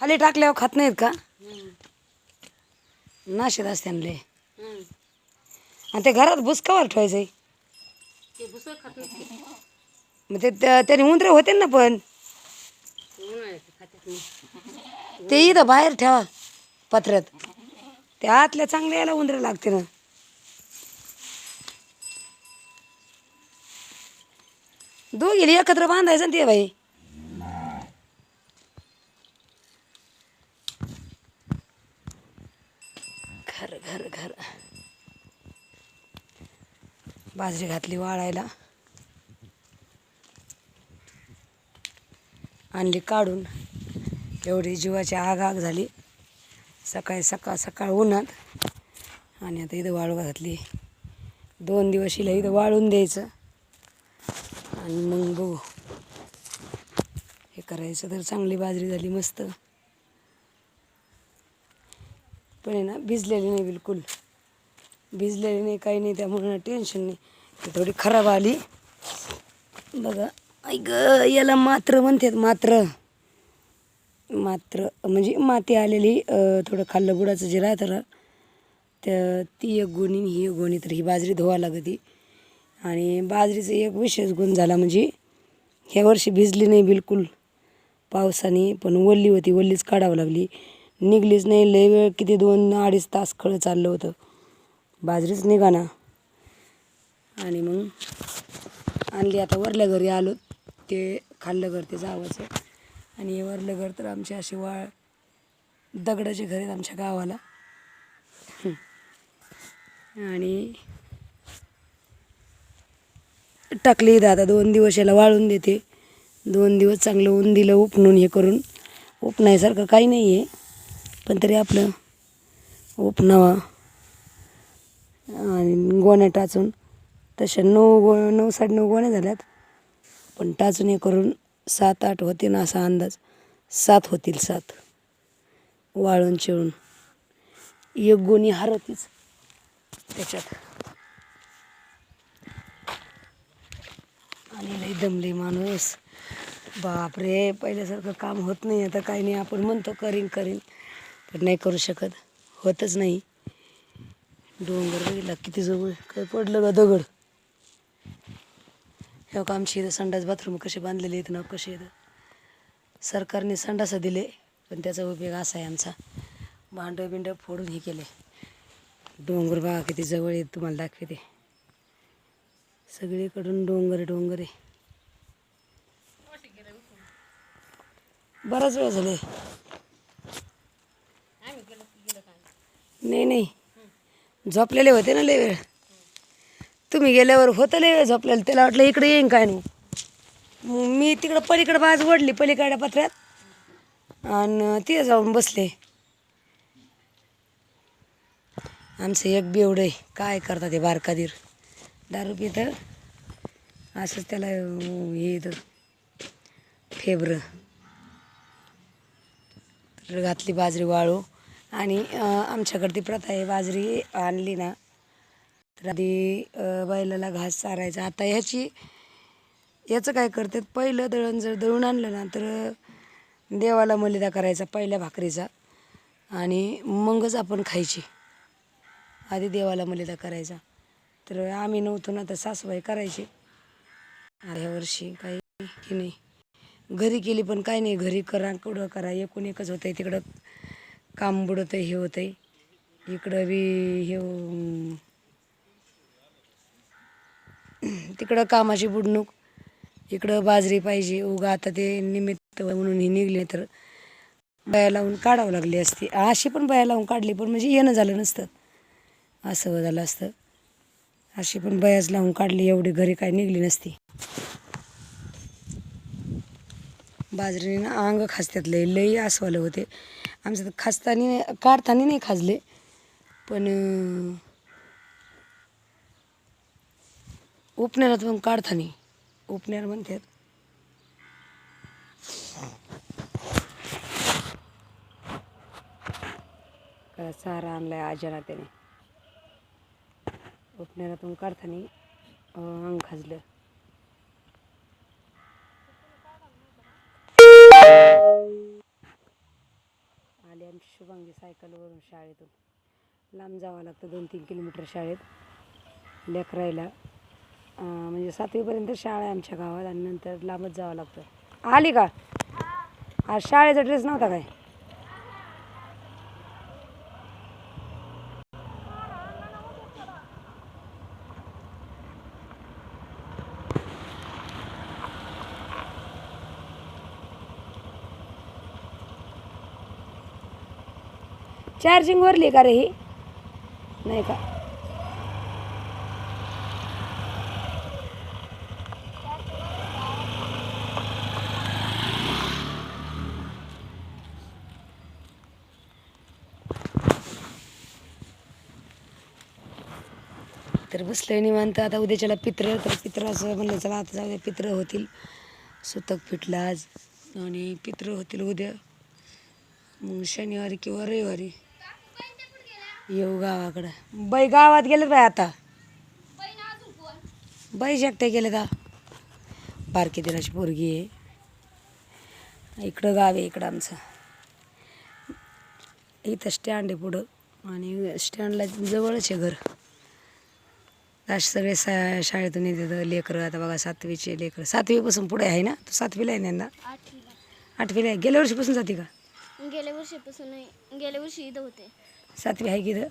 खाली टाकल्यावर खात नाहीत का? नाशीत असते आणले आणि ते घरात बुसकावर ठेवायचंय. मग ते त्या- त्याने उंदरे होते ना पण. ते इथं बाहेर ठेवा पत्र्यात. त्या आतल्या चांगल्या याला उंदरे लागते ना दोघी एकत्र बांधायचं ना ते बाई घर घर घर बाजरी घातली वाळायला. आणली काढून. एवढी जीवाची आग आग झाली. सकाळी सकाळ सकाळ उन्हात. आणि आता इथं वाळू घातली. दोन दिवस हिला इथं वाळून द्यायचं. आणि मग बघू. हे करायचं तर चांगली बाजरी झाली मस्त. पण आहे ना भिजलेली नाही बिलकुल. भिजलेली नाही काही नाही त्यामुळे टेन्शन नाही. ती थोडी खराब आली. बघा. ऐक याला मात्र म्हणतात मात्र. मात्र म्हणजे माती आलेली थोडं खाल्लं बुडाचं जे राहतं ना त्या ती एक गोणी ही एक गोणी तर ही बाजरी धुवा लागती. आणि बाजरीचा एक विशेष गुण झाला म्हणजे ह्या वर्षी भिजली नाही बिलकुल. पावसाने पण वल्ली होती वल्लीच काढावं लागली. निघलीच नाही लय वेळ किती दोन अडीच तास खळं चाललं होतं. बाजरीच निघाना. आणि मग आणली. आता वरल्या घरी आलो. ते खाल्लं घर ते जावाचं. आणि हे वरलं घर तर आमचे असे वाळ दगडाचे घर आहेत आमच्या गावाला. आणि टाकली इथं. आता दोन दिवस याला वाळून देते. दोन दिवस चांगलं ऊन दिलं उपणून हे करून. उपणायसारखं काही नाही आहे. पण तरी आपलं उपणावा. आणि गोण्या टाचून तशा नऊ गो नऊ साडे नऊ गोण्या झाल्यात. पण टाचणी करून सात आठ होते ना असा अंदाज. सात होतील सात. वाळून चिळून. एक गोणी हरतीच. त्याच्यात. आणि लई दमले माणूस. बापरे पहिल्यासारखं काम होत नाही. आता काही नाही आपण म्हणतो करीन करीन. पण नाही करू शकत. होतच नाही. डोंगर बघितला किती जवळ. काय पडलं का दगड? हे का आमची इथं संडास बाथरूम कसे बांधलेले आहेत ना कसे इथं सरकारने संडासं दिले पण त्याचा उपयोग असा आहे आमचा. भांडं बिंडं फोडून हे केले. डोंगर बघा किती जवळ आहेत तुम्हाला दाखवते. सगळीकडून डोंगर डोंगर आहे. बराच वेळ झाले नाही नाही. झोपलेले होते ना लय वेळ. तुम्ही गेल्यावर होतं लय झोपलेलं त्याला वाटलं इकडे येईन काय नाही. मग मी तिकडं पलीकडं बाज ओढली पलीकडच्या पत्र्यात. आणि तिथे जाऊन बसले. आमचं एक बेवडं आहे. काय करतात हे बारकादीर दारू पितं? असंच त्याला हे येतं. फेब्र. तर घातली बाजरी वाळू. आणि आमच्याकडे ती प्रथा आहे बाजरी आणली ना तर आधी बैलाला घास चारायचा. आता ह्याची याचं काय करतात पहिलं दळण जर दळून आणलं ना तर देवाला मलिदा करायचा पहिल्या भाकरीचा आणि मगच आपण खायची. आधी देवाला मलिदा करायचा. तर आम्ही नव्हतो ना तर सासूबाई करायची. ह्या वर्षी काही की नाही. घरी केली पण काही नाही. घरी करा कुठं करा. एकूण एकच होतं आहे तिकडं काम बुडतं हे होतं आहे इकडं बी हे तिकडं कामाची बुडणूक इकडं बाजरी पाहिजे उगा आता ते निमित्त म्हणून ही निघले तर बाया लावून काढावं लागली असती. अशी पण बाया लावून काढली पण म्हणजे येणं झालं नसतं. असं झालं असतं. अशी पण बयाच लावून काढली एवढी घरी काय निघली नसती. बाजरीने ना अंग खासत्यात लय लई आसवाले होते. आमचं तर खासताना काढताना नाही खाजले पण अं, पण काढताना. उपनेर म्हणतात का आणलाय आजाला त्याने. उपनेरातून काढताना अंग खाजलं. शुभांगी सायकलवरून शाळेतून. लांब जावं लागतं दोन तीन किलोमीटर शाळेत. लेकरायला म्हणजे सातवीपर्यंत शाळा आहे आमच्या गावात आणि नंतर लांबच जावं लागतं. आली का? आज शाळेचा ड्रेस नव्हता काय? चार्जिंग वरली का रे ही? नाही का? तर बसलं निवांत. आता उद्याच्याला पित्र तर पित्राचं म्हणलं चला आता जाऊ द्या पित्र होतील. सुतक फिटलं आज. आणि पित्र होतील उद्या. मग शनिवारी किंवा रविवारी. येऊ गावाकडं. बाई गावात गेलेत बाई आता. बाई एकट्या गेले का बारकी दिलाची पोरगी आहे. इकडं गाव आहे इकडं आमचं. इथं स्टँड आहे पुढं. आणि स्टँडला जवळच आहे घर. असे सगळे सा शाळेतून येतात लेकरं. आता बघा सातवीचे लेकरं. सातवीपासून पुढे आहे ना? तू सातवीला आहे ना यंदा? आठवीला. आहे. गेल्या वर्षीपासून जाते का? गेल्या वर्षीपासून गेल्या वर्षी इथं होते. सातवी आहे की इथं?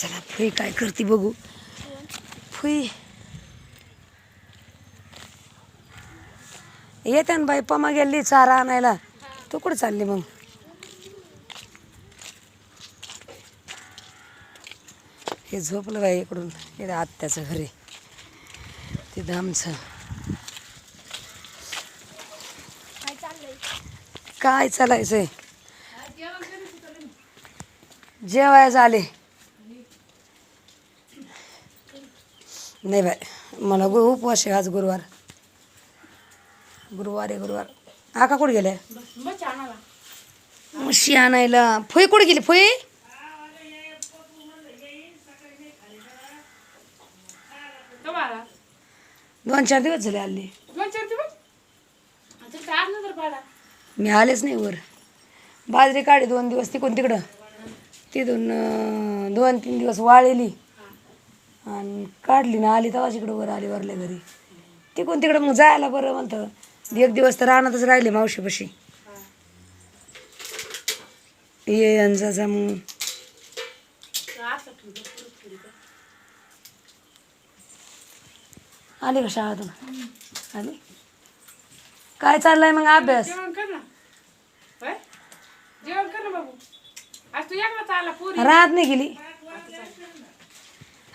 चला फुई काय करते बघू. फुई. येते ना बाई पमा गेली चारा आणायला. तू कुठं चालली मग? हे झोपलं बाई इकडून इथं आत्याचं घरी. तिथं आमचं काय चालायचंय? जेवाय झाले नाही बाय मला गु उपवास आहे आज गुरुवार. गुरुवार आहे गुरुवार. आका कुठे गेले? म्हशी आणायला. फुई कुठे गेली फुई? दोन चार दिवस झाले आले. मी आलेच नाही वर. बाजरी काढी दोन दिवस तिकडून तिकडं. तिथून दोन दोन तीन दिवस वाळलेली. आणि काढली ना आली तेव्हाच इकडं वर आली वरल्या घरी. तिकडून तिकडं मग जायला बरं म्हणतं एक दिवस तर रानातच राहिले मावशीपाशी. ये आणि जा मग. आली का शाळेतून? आली? काय चाललंय मग अभ्यास? जेवण कर ना होय? जेवण कर ना बाबू आज तू एकलाच आला पुरी राहत नाही गेली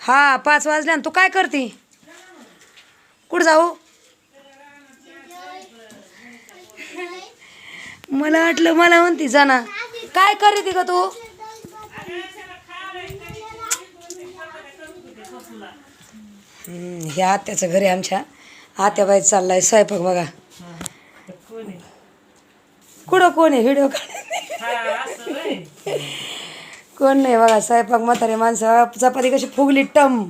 हा पाच वाजल्या तू काय करते? कुठं जाऊ? मला वाटलं मला म्हणती जाना काय करते का तू? हम्म, हे आत्याचं घर आहे आमच्या. आत्याबाई चाललाय स्वयंपाक बघा. कुठं कोण आहे? व्हिडिओ कोण नाही बघा स्वयंपाक म्हातारे माणसं चपाती कशी फुगली टम.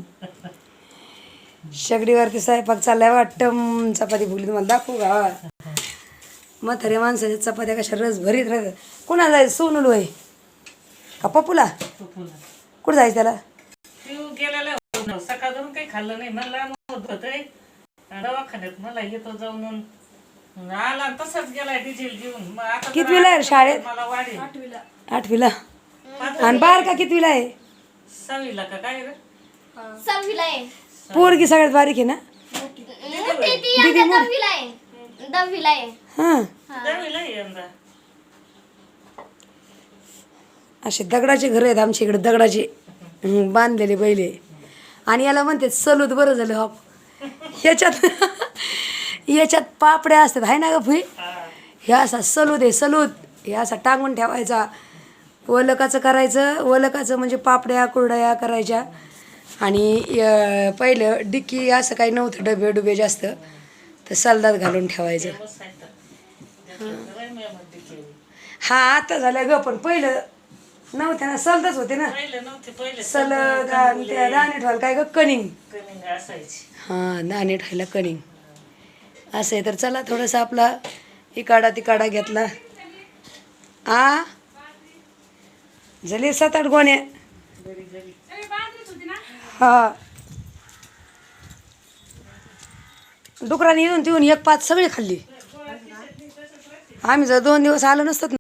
शेगडीवरती स्वयंपाक चाललाय बघा टम. चपाती फुगली तुम्हाला दाखवू का? म्हातारे माणसाच्या चपात्या कशा रस भरीत राहतात. कुणाला जायचं सोनूल होय का पप्पूला? कुठं जायचं त्याला? तू गेलेला हो सकाळ काही खाल्लं नाही. मला होत होतंय दवाखान्यात मला येतो जाऊन आला तसाच गेलाय डिझेल घेऊन. मग आता कितवीला आहे शाळेत? मला वाढेल आठवीला? आणि बार का कितवीला आहे? सहावीला का? काय रे? सहावीला आहे. पोरगी सगळ्यात बारीक आहे ना? ते ती आता दहावीला आहे. दहावीला आहे. हां. दहावीला आहे यंदा. असे दगडाचे घर आहेत आमच्या इकडे दगडाचे बांधलेले बैले आणि याला म्हणते सलूत बरं झालं हो ह्याच्यात याच्यात पापड्या असतात आहे ना ग फुई? हे. असा सलूत आहे सलूत हे असा टांगून ठेवायचा. वलकाचं करायचं वलकाचं म्हणजे पापड्या कुरडया करायच्या. आणि पहिलं डिक्की असं काही नव्हतं डबे डुबे जास्त. तर सलदात घालून ठेवायचं. हा आता झालं ग पण पहिलं नव्हत्या ना सलदच होते ना. पहिले नव्हते पहिले सलद दाणे ठेवायला काय ग कनिंग हां दाणे ठेवायला कनिंग असं आहे तर चला थोडंसं आपला इकाडा तिकाडा घेतला. आ? झाली सात आठ गोण्या. हा. डुकराने येऊन तिऊन एक पाच सगळी खाल्ली. आम्ही जर दोन दिवस आलो नसतात